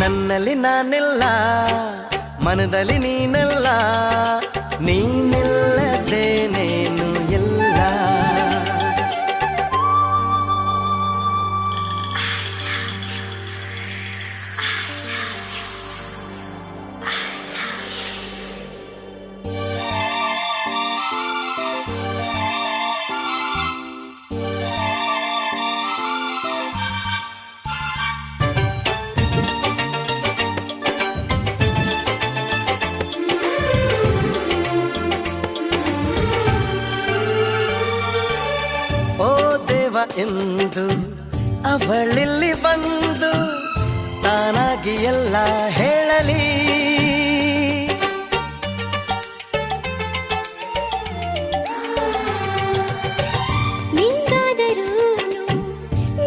ನನ್ನಲ್ಲಿ ನಾನೆಲ್ಲ ಮನದಲ್ಲಿ ನೀನೆಲ್ಲ. ಎಂದು ಅವಳಿಲ್ಲಿ ಬಂದು ತಾನಾಗಿ ಎಲ್ಲ ಹೇಳಲಿ